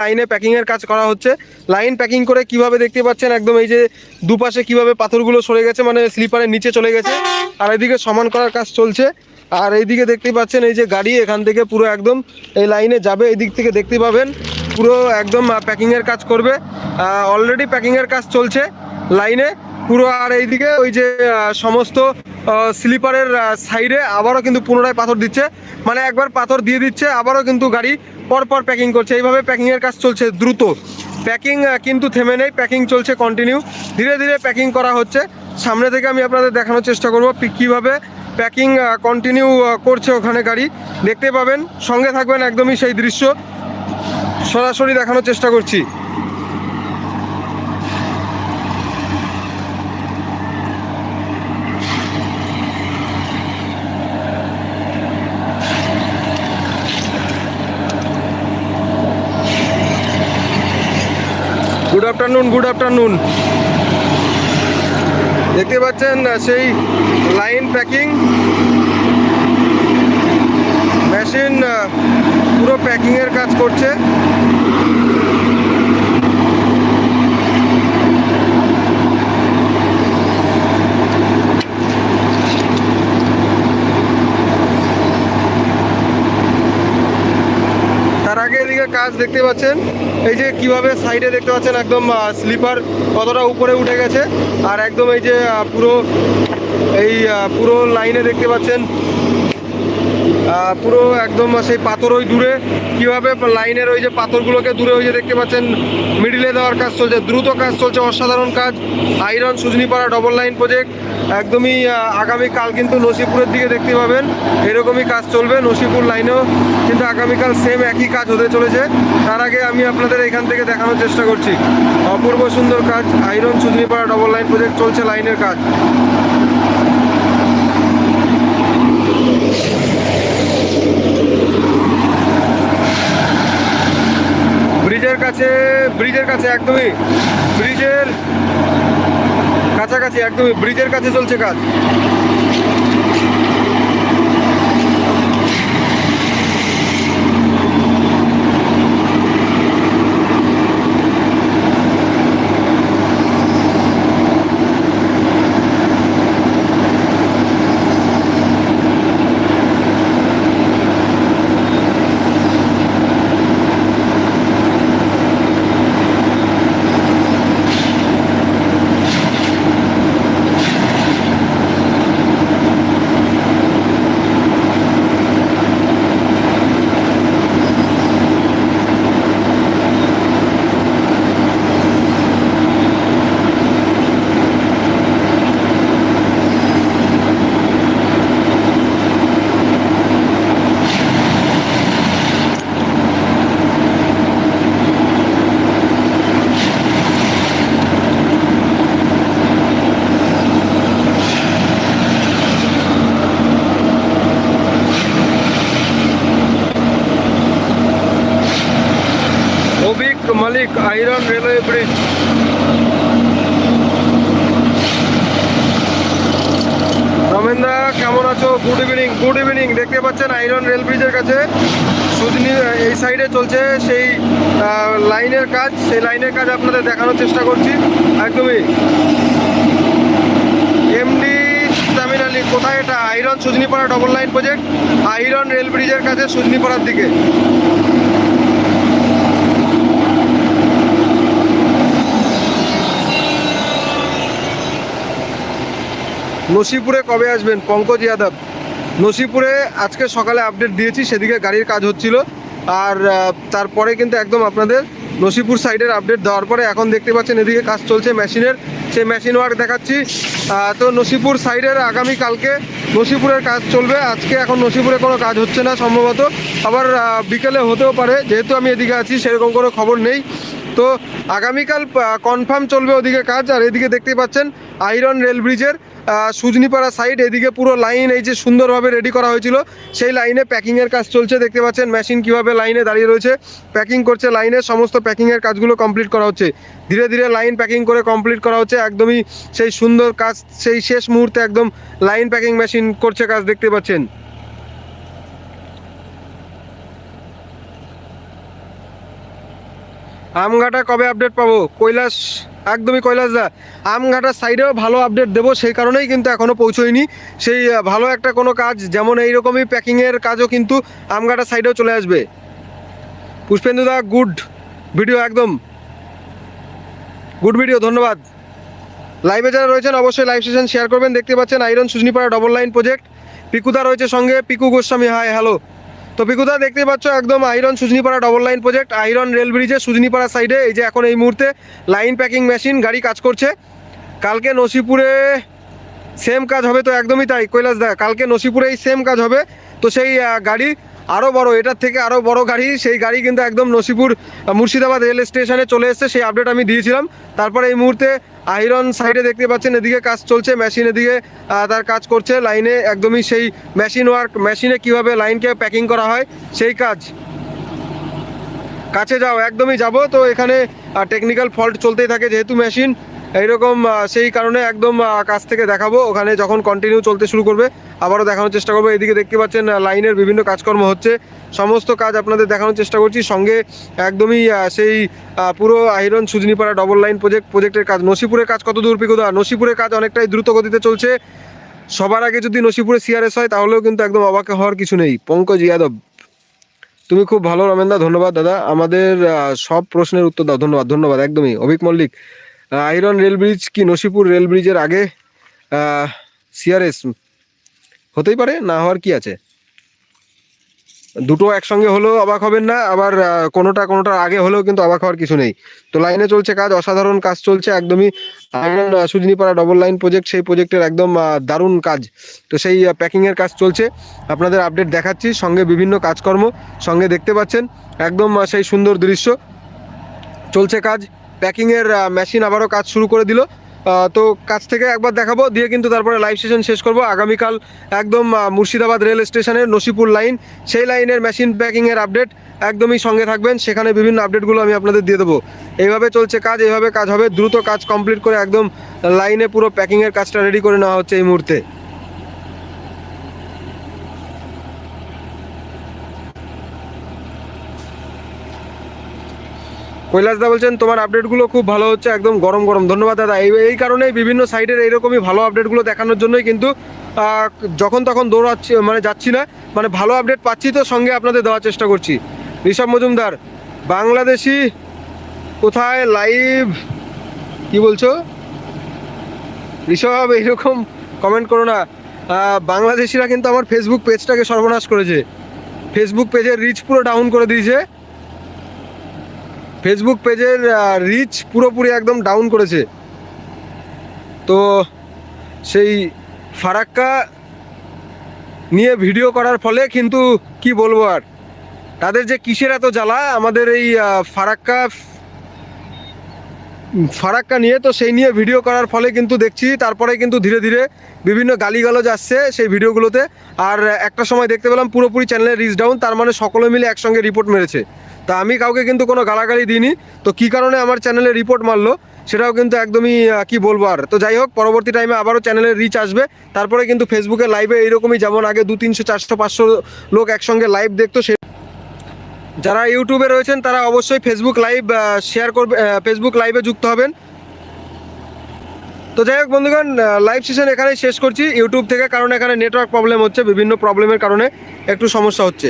লাইনে প্যাকিং এর কাজ করা হচ্ছে। লাইন প্যাকিং করে কীভাবে দেখতে পাচ্ছেন একদম এই যে দুপাশে কীভাবে পাথরগুলো সরে গেছে মানে স্লিপারের নিচে চলে গেছে, আর এদিকে সমান করার কাজ চলছে। আর এইদিকে দেখতে পাচ্ছেন এই যে গাড়ি, এখান থেকে পুরো একদম এই লাইনে যাবে এই দিক থেকে দেখতে পাবেন পুরো একদম প্যাকিং এর কাজ করবে। অলরেডি প্যাকিং এর কাজ চলছে লাইনে। পুরো আর এইদিকে ওই যে সমস্ত স্লিপারের সাইডে আবারও কিন্তু পুনরায় পাথর দিচ্ছে। মানে একবার পাথর দিয়ে দিচ্ছে, আবারও কিন্তু গাড়ি পরপর প্যাকিং করছে। এইভাবে প্যাকিংয়ের কাজ চলছে দ্রুত। প্যাকিং কিন্তু থেমে নেই, প্যাকিং চলছে কন্টিনিউ ধীরে ধীরে প্যাকিং করা হচ্ছে। সামনে থেকে আমি আপনাদের দেখানোর চেষ্টা করব কীভাবে প্যাকিং কন্টিনিউ করছে ওখানে গাড়ি। দেখতে পাবেন, সঙ্গে থাকবেন একদমই সেই দৃশ্য। সরাসরি দেখানোর চেষ্টা করছি। গুড আফটারনুন গুড আফটারনুন দেখতে পাচ্ছেন সেই লাইন প্যাকিং মেশিন পুরো প্যাকিংয়ের কাজ করছে। তার আগে এদিকে কাজ দেখতে পাচ্ছেন। এই যে কীভাবে সাইডে দেখতে পাচ্ছেন একদম স্লিপার কতটা উপরে উঠে গেছে, আর একদম এই যে পুরো, এই পুরো লাইনে দেখতে পাচ্ছেন পুরো একদম সেই পাথর ওই দূরে। কীভাবে লাইনের ওই যে পাথরগুলোকে দূরে ওই যে দেখতে পাচ্ছেন মিডিলে দেওয়ার কাজ চলছে, দ্রুত কাজ চলছে, অসাধারণ কাজ। Ahiran Sujnipara double line project একদমই আগামীকাল কিন্তু নসিপুরের দিকে দেখতে পাবেন, এরকমই কাজ চলবে নসিপুর লাইনেও কিন্তু আগামীকাল সেম একই কাজ হতে চলেছে। তার আগে আমি আপনাদের এখান থেকে দেখানোর চেষ্টা করছি। অপূর্ব সুন্দর কাজ, Ahiran Sujnipara double line project চলছে লাইনের কাজ। ব্রিজের কাছে ব্রিজের কাছে একদমই ব্রিজের কাছাকাছি একদমই ব্রিজের কাছে চলছে কাজ অবিক মালিক আইরন রেলওয়ে ব্রিজ রমেনদা, কেমন আছো? গুড ইভিনিং গুড ইভিনিং দেখতে পাচ্ছেন আইরন রেল ব্রিজের কাছে। সুজনি এই সাইডে চলছে সেই লাইনের কাজ। সেই লাইনের কাজ আপনাদের দেখানোর চেষ্টা করছি। একদমই। এমডি তামিল আলী কোথায় এটা? Ahiran Sujnipara double line project Ahiran rail ব্রিজের কাছে সুজনিপাড়ার দিকে। নসিপুরে কবে আসবেন? পঙ্কজ যাদব। নসিপুরে আজকে সকালে আপডেট দিয়েছি, সেদিকে গাড়ির কাজ হচ্ছিল। আর তারপরে কিন্তু একদম আপনাদের নসিপুর সাইডের আপডেট দেওয়ার পরে এখন দেখতে পাচ্ছেন এদিকে কাজ চলছে মেশিনের সেই মেশিন ওয়ার্ক দেখাচ্ছি। তো নসিপুর সাইডের আগামী কালকে নসিপুরের কাজ চলবে। আজকে এখন নসিপুরে কোনো কাজ হচ্ছে না সম্ভবত। আবার বিকেলে হতেও পারে। যেহেতু আমি এদিকে আছি, সেরকম কোনো খবর নেই। তো আগামীকাল কনফার্ম চলবে ওদিকে কাজ। আর এদিকে দেখতে পাচ্ছেন আইরন রেল ব্রিজের সুজনিপাড়া সাইড এদিকে পুরো লাইন এই যে সুন্দরভাবে রেডি করা হয়েছিল, সেই লাইনে প্যাকিংয়ের কাজ চলছে। দেখতে পাচ্ছেন মেশিন কীভাবে লাইনে দাঁড়িয়ে রয়েছে। প্যাকিং করছে লাইনের সমস্ত প্যাকিংয়ের কাজগুলো কমপ্লিট করা হচ্ছে। ধীরে ধীরে লাইন প্যাকিং করে কমপ্লিট করা হচ্ছে। একদমই সেই সুন্দর কাজ, সেই শেষ মুহূর্তে একদম লাইন প্যাকিং মেশিন করছে কাজ, দেখতে পাচ্ছেন। আমঘাটা কবে আপডেট পাবো? কৈলাস, একদমই কৈলাস দা। আমঘাটার সাইডেও ভালো আপডেট দেবো, সেই কারণেই কিন্তু এখনও পৌঁছয়নি। সেই ভালো একটা কোনো কাজ, যেমন এইরকমই প্যাকিংয়ের কাজও কিন্তু আমঘাটার সাইডেও চলে আসবে। পুষ্পেন্দু দা গুড ভিডিও একদম। গুড ভিডিও ধন্যবাদ। লাইভে যারা রয়েছেন, অবশ্যই লাইভ সেশন শেয়ার করবেন। দেখতে পাচ্ছেন Ahiran Sujnipara double line project পিকুদা রয়েছে সঙ্গে। পিকু গোস্বামী হাই হ্যালো তো পিকুদা দেখতে পাচ্ছ, একদম Ahiran Sujnipara double line project Ahiran rail ব্রিজে সুজনিপাড়া সাইডে এই যে এখন এই মুহূর্তে লাইন প্যাকিং মেশিন গাড়ি কাজ করছে। কালকে নসিপুরে সেম কাজ হবে, তো একদমই তাই, কৈলাস দা, কালকে নসিপুরেই সেম কাজ হবে। তো সেই গাড়ি আরও বড়, এটার থেকে আরও বড় গাড়ি, সেই গাড়ি কিন্তু একদম নসিপুর মুর্শিদাবাদ রেল স্টেশনে চলে এসেছে, সেই আপডেট আমি দিয়েছিলাম। তারপরে এই মুহূর্তে আইরন সাইডে দেখতে পাচ্ছেন, এদিকে কাজ চলছে মেশিন এদিকে তার কাজ করছে লাইনে একদমই সেই মেশিন ওয়ার্ক মেশিনে কীভাবে লাইনকে প্যাকিং করা হয়, সেই কাজ। কাছে যাও, একদমই যাব, তো এখানে টেকনিক্যাল ফল্ট চলতেই থাকে যেহেতু মেশিন এইরকম সেই কারণে একদম কাছ থেকে দেখাবো। ওখানে যখন কন্টিনিউ চলতে শুরু করবে, আবারও দেখানোর চেষ্টা করব। এদিকে দেখতে পাচ্ছেন লাইনের বিভিন্ন কাজকর্ম হচ্ছে। সমস্ত কাজ আপনাদের দেখানোর চেষ্টা করছি। সঙ্গে একদমই সেই পুরো Ahiran Sujnipara double line project প্রজেক্টের কাজ। নসিপুরের কাজ কত দূর পিকুদা? নসিপুরের কাজ অনেকটাই দ্রুত গতিতে চলছে। সবার আগে যদি নসিপুরে সিআরএস হয়, তাহলেও কিন্তু একদম অবাক হওয়ার কিছু নেই। পঙ্কজ ইয়াদব, তুমি খুব ভালো রমেনদা, ধন্যবাদ দাদা। আমাদের সব প্রশ্নের উত্তর দাও। ধন্যবাদ ধন্যবাদ। একদমই, Abhik Mallick iron rail bridge কি নসিপুর রেল ব্রিজের আগে সিআরএস হতেই পারে না হওয়ার কি আছে? দুটো একসঙ্গে হলেও অবাক হবেন না, আবার কোনোটা কোনোটার আগে হলেও কিন্তু অবাক হওয়ার কিছু নেই। তো লাইনে চলছে কাজ, অসাধারণ কাজ চলছে, একদমই Ahiran Sujnipara double line project সেই প্রজেক্টের একদম দারুণ কাজ। তো সেই প্যাকিংয়ের কাজ চলছে। আপনাদের আপডেট দেখাচ্ছি, সঙ্গে বিভিন্ন কাজকর্ম সঙ্গে দেখতে পাচ্ছেন। একদম সেই সুন্দর দৃশ্য। চলছে কাজ। প্যাকিংয়ের মেশিন আবারও কাজ শুরু করে দিল। তো কাজ থেকে একবার দেখাবো, দিয়ে কিন্তু তারপরে লাইভ সেশন শেষ করব। আগামীকাল একদম মুর্শিদাবাদ রেল স্টেশনের নসিপুর লাইন সেই লাইনের মেশিন প্যাকিংয়ের আপডেট একদমই সঙ্গে থাকবেন। সেখানে বিভিন্ন আপডেটগুলো আমি আপনাদের দিয়ে দেবো। এইভাবে চলছে কাজ, এইভাবে কাজ হবে। দ্রুত কাজ কমপ্লিট করে একদম লাইনে পুরো প্যাকিংয়ের কাজটা রেডি করে নেওয়া হচ্ছে এই মুহূর্তে। কৈলাসদা বলছেন, তোমার আপডেটগুলো খুব ভালো হচ্ছে, একদম গরম গরম। ধন্যবাদ দাদা। এই এই কারণেই বিভিন্ন সাইডের এইরকমই ভালো আপডেটগুলো দেখানোর জন্যই কিন্তু যখন তখন দৌড়াচ্ছি মানে যাচ্ছি না মানে ভালো আপডেট পাচ্ছি তো সঙ্গে আপনাদের দেওয়ার চেষ্টা করছি। ঋষভ মজুমদার, বাংলাদেশি কোথায় লাইভ কি বলছো? ঋষভ, এইরকম কমেন্ট করো না। বাংলাদেশিরা কিন্তু আমার ফেসবুক পেজটাকে সর্বনাশ করেছে। ফেসবুক পেজের রিচ পুরো ডাউন করে দিয়েছে। ফেসবুক পেজের রিচ পুরোপুরি একদম ডাউন করেছে। তো সেই ফারাক্কা নিয়ে ভিডিও করার ফলে কিন্তু কি বলব আর? তাদের যে কিসের এত জ্বালা? আমাদের এই ফারাক্কা ফারাক্কা নিয়ে, তো সেই নিয়ে ভিডিও করার ফলে কিন্তু দেখছি, তারপরে কিন্তু ধীরে ধীরে বিভিন্ন গালিগালাজ আসছে সেই ভিডিওগুলোতে। আর একটা সময় দেখতে পেলাম পুরোপুরি চ্যানেলের রিচ ডাউন তার মানে সকলে মিলে একসঙ্গে রিপোর্ট মেরেছে। তা আমি কাউকে কিন্তু কোনো গালাগালি দিইনি। তো কী কারণে আমার চ্যানেলে রিপোর্ট মারলো, সেটাও কিন্তু একদমই কি বলব আর। তো যাই হোক, পরবর্তী টাইমে আবারও চ্যানেলের রিচ আসবে। তারপরে কিন্তু ফেসবুকে লাইভে এইরকমই যেমন আগে দু তিনশো চারশো, পাঁচশো লোক একসঙ্গে লাইভ দেখতো, সে যারা ইউটিউবে রয়েছেন, তারা অবশ্যই ফেসবুক লাইভ শেয়ার করবে ফেসবুক লাইভে যুক্ত হবেন। তো যাই হোক বন্ধুগণ লাইভ সেশন এখানেই শেষ করছি। ইউটিউব থেকে, কারণ এখানে নেটওয়ার্ক প্রবলেম হচ্ছে, বিভিন্ন প্রবলেমের কারণে একটু সমস্যা হচ্ছে।